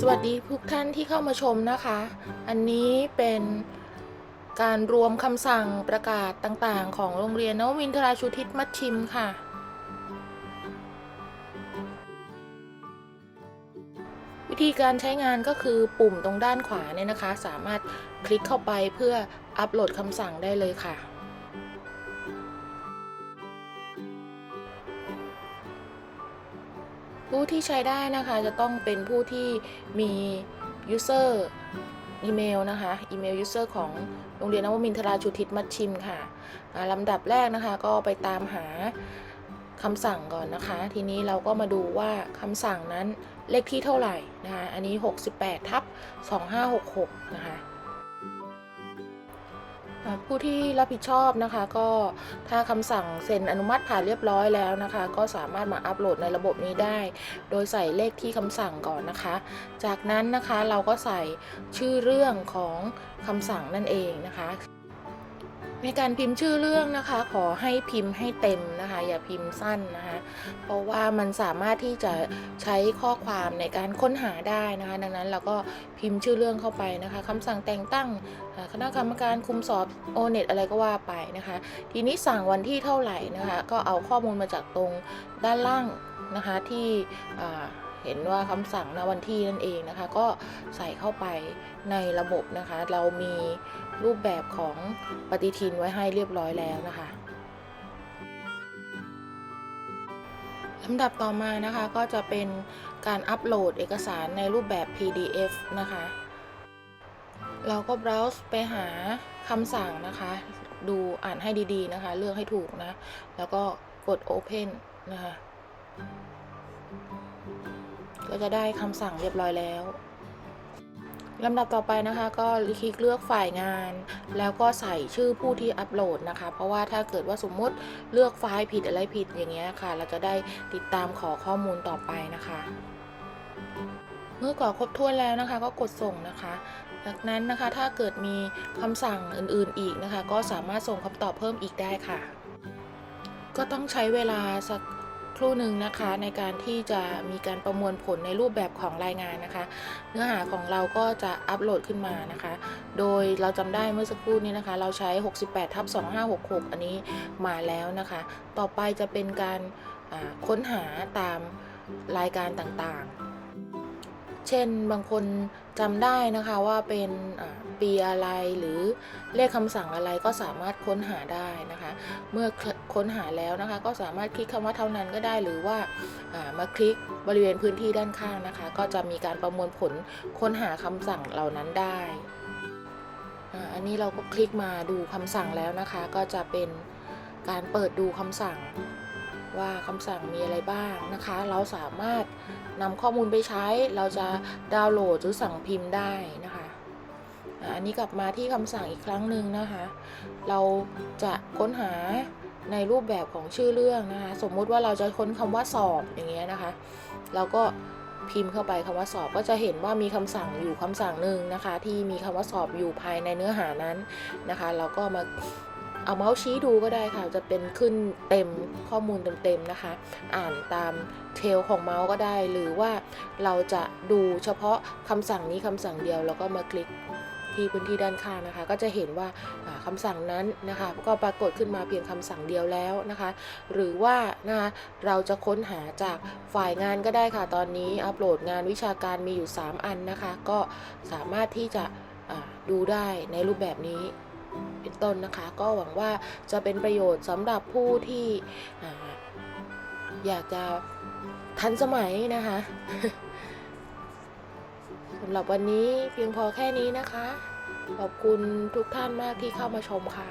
สวัสดีทุกท่านที่เข้ามาชมนะคะ อันนี้เป็นการรวมคำสั่งประกาศต่างๆ ของโรงเรียนนวมินทราชุทิศมัชชิมค่ะ วิธีการใช้งานก็คือปุ่มตรงด้านขวาเนี่ยนะคะ สามารถคลิกเข้าไปเพื่ออัปโหลดคำสั่งได้เลยค่ะ ผู้ที่ใช้ได้นะคะจะต้องเป็นผู้ที่มี user อีเมลนะคะอีเมล user ของโรงเรียนนวมินทราชุทิศมัชชิมค่ะลำดับแรกนะคะก็ไปตามหาคำสั่งก่อนนะคะ ทีนี้เราก็มาดูว่าคำสั่งนั้นเลขที่เท่าไหร่นะคะอันนี้ 68ทับ2566 นะคะ ผู้ที่รับผิดชอบนะคะ ก็ถ้าคำสั่งเซ็นอนุมัติผ่านเรียบร้อยแล้วนะคะ ก็สามารถมาอัปโหลดในระบบนี้ได้ โดยใส่เลขที่คำสั่งก่อนนะคะ จากนั้นนะคะเราก็ใส่ชื่อเรื่องของคำสั่งนั่นเองนะคะ ในการพิมพ์ชื่อเรื่องนะคะ ขอให้พิมพ์ให้เต็มนะคะ อย่าพิมพ์สั้นนะคะ เพราะว่ามันสามารถที่จะใช้ข้อความในการค้นหาได้นะคะ ดังนั้นเราก็พิมพ์ชื่อเรื่องเข้าไปนะคะคำสั่งแต่งตั้งคณะกรรมการคุมสอบโอเน็ตอะไรก็ว่าไปนะคะ ทีนี้สั่งวันที่เท่าไหร่นะคะ ก็เอาข้อมูลมาจากตรงด้านล่างนะคะที่ เห็นว่าคำสั่งณวันที่นั่นเองนะคะ ก็ใส่เข้าไปในระบบนะคะ เรามีรูปแบบของปฏิทินไว้ให้เรียบร้อยแล้วนะคะลำดับต่อมานะคะก็จะเป็นการอัปโหลดเอกสารในรูปแบบ PDF นะคะ เราก็ browse ไปหาคำสั่งนะคะ ดูอ่านให้ดีๆนะคะ เลือกให้ถูกนะ แล้วก็กด open นะคะ ก็จะได้คำสั่งเรียบร้อยแล้วลำดับต่อไปนะคะก็คลิกเลือกฝ่ายงาน แล้วก็ใส่ชื่อผู้ที่อัปโหลดนะคะ เพราะว่าถ้าเกิดว่าสมมติเลือกไฟล์ผิดอะไรผิดอย่างเงี้ยค่ะ เราจะได้ติดตามขอข้อมูลต่อไปนะคะ เมื่อกรอกครบถ้วนแล้วนะคะ ก็กดส่งนะคะจากนั้นนะคะถ้าเกิดมีคำสั่งอื่นๆอีกนะคะ ก็สามารถส่งคำตอบเพิ่มอีกได้ค่ะ ก็ต้องใช้เวลาสัก ครู่หนึ่งนะคะในการที่จะมีการประมวลผลในรูปแบบของรายงานนะคะ เนื้อหาของเราก็จะอัปโหลดขึ้นมานะคะ โดยเราจำได้เมื่อสักครู่นี้นะคะ เราใช้ 68ทับ2566 อันนี้มาแล้วนะคะ ต่อไปจะเป็นการค้นหาตามรายการต่างๆ เช่นบางคนจำได้นะคะว่าเป็นปีอะไรหรือเลขคำสั่งอะไรก็สามารถค้นหาได้นะคะ เมื่อค้นหาแล้วนะคะ ก็สามารถคลิกคำว่าเท่านั้นก็ได้หรือว่ามาคลิกบริเวณพื้นที่ด้านข้างนะคะ ก็จะมีการประมวลผลค้นหาคำสั่งเหล่านั้นได้อันนี้เราก็คลิกมาดูคำสั่งแล้วนะคะ ก็จะเป็นการเปิดดูคำสั่ง ว่าคำสั่งมีอะไรบ้างนะคะ เราสามารถนำข้อมูลไปใช้ เราจะดาวน์โหลดหรือสั่งพิมพ์ได้นะคะอันนี้กลับมาที่คำสั่งอีกครั้งหนึ่งนะคะ เราจะค้นหาในรูปแบบของชื่อเรื่องนะคะ สมมุติว่าเราจะค้นคำว่าสอบอย่างเงี้ยนะคะ เราก็พิมพ์เข้าไปคำว่าสอบก็จะเห็นว่ามีคำสั่งอยู่คำสั่งหนึ่งนะคะ ที่มีคำว่าสอบอยู่ภายในเนื้อหานั้นนะคะ เราก็มา เอาเมาส์ชี้ดูก็ได้ค่ะ จะเป็นขึ้นเต็มข้อมูลเต็มๆนะคะ อ่านตามเทลของเมาส์ก็ได้ หรือว่าเราจะดูเฉพาะคำสั่งนี้คำสั่งเดียวแล้วก็มาคลิกที่พื้นที่ด้านข้างนะคะ ก็จะเห็นว่าอ่าคำสั่งนั้นนะคะ ก็ปรากฏขึ้นมาเพียงคำสั่งเดียวแล้วนะคะ หรือว่านะคะเราจะค้นหาจากฝ่ายงานก็ได้ค่ะ ตอนนี้อัปโหลดงานวิชาการมีอยู่ 3 อันนะคะ ก็สามารถที่จะดูได้ในรูปแบบนี้ เป็นต้นนะคะ ก็หวังว่าจะเป็นประโยชน์สำหรับผู้ที่ออยากจะทันสมัยนะคะสำหรับวันนี้เพียงพอแค่นี้นะคะ ขอบคุณทุกท่านมากที่เข้ามาชมค่ะ